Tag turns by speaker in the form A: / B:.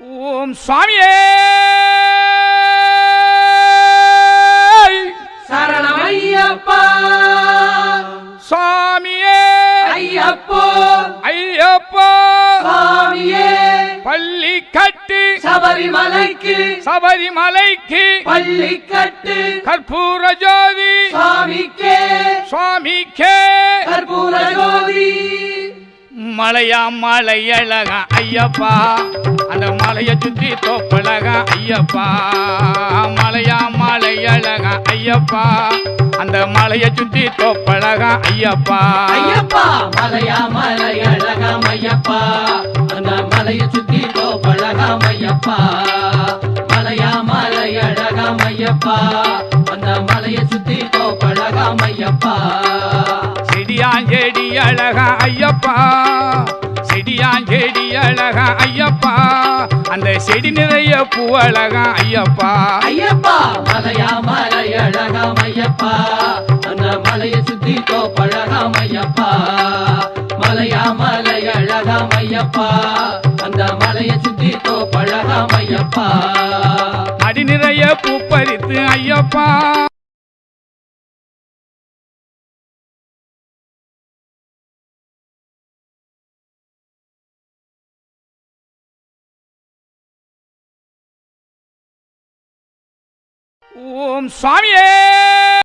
A: ஓம் சுவாமியே!
B: சரணம் ஐயப்பா
A: சுவாமியே!
B: ஐயப்போ!
A: ஐயப்பா!
B: சுவாமியே!
A: பள்ளி கட்டு
B: சபரிமலைக்கு!
A: சபரிமலைக்கு!
B: பள்ளி கட்டு
A: கற்பூர ஜோதி!
B: சுவாமிக்கே!
A: சுவாமிக்கே!
B: கற்பூர ஜோதி!
A: மலையா மலை அழகா ஐயப்பா! அந்த சுத்தி தோப்பழகா ஐயப்பா. மலையா மலை அழகா ஐயப்பா. அந்த மலையை சுத்தி தோப்பழகா ஐயப்பா.
B: ஐயப்பா மலையா மலை அழகாம் ஐயப்பா. அந்த மலையை சுத்தி பழகாம் ஐயப்பா. மலையா மலை அழகாம் ஐயப்பா. அந்த மலையை சுத்தி பழகாம் ஐயப்பா.
A: செடியாஞ்செடி அழகா ஐயப்பா. செடியாஞ்செடி அழகா ஐயப்பா. செடி நிறைய பூ அழகா ஐயப்பா.
B: ஐயப்பா மலையா மலை அழகாம் ஐயப்பா அந்த மலையை சுத்தி பழகாம் ஐயப்பா மலையா மலை அழகாம் ஐயப்பா அந்த மலையை சுத்தி பழகாம் ஐயப்பா
A: அடி நிறைய பூ பறித்து ஐயப்பா. ஓம் சுவாமியே!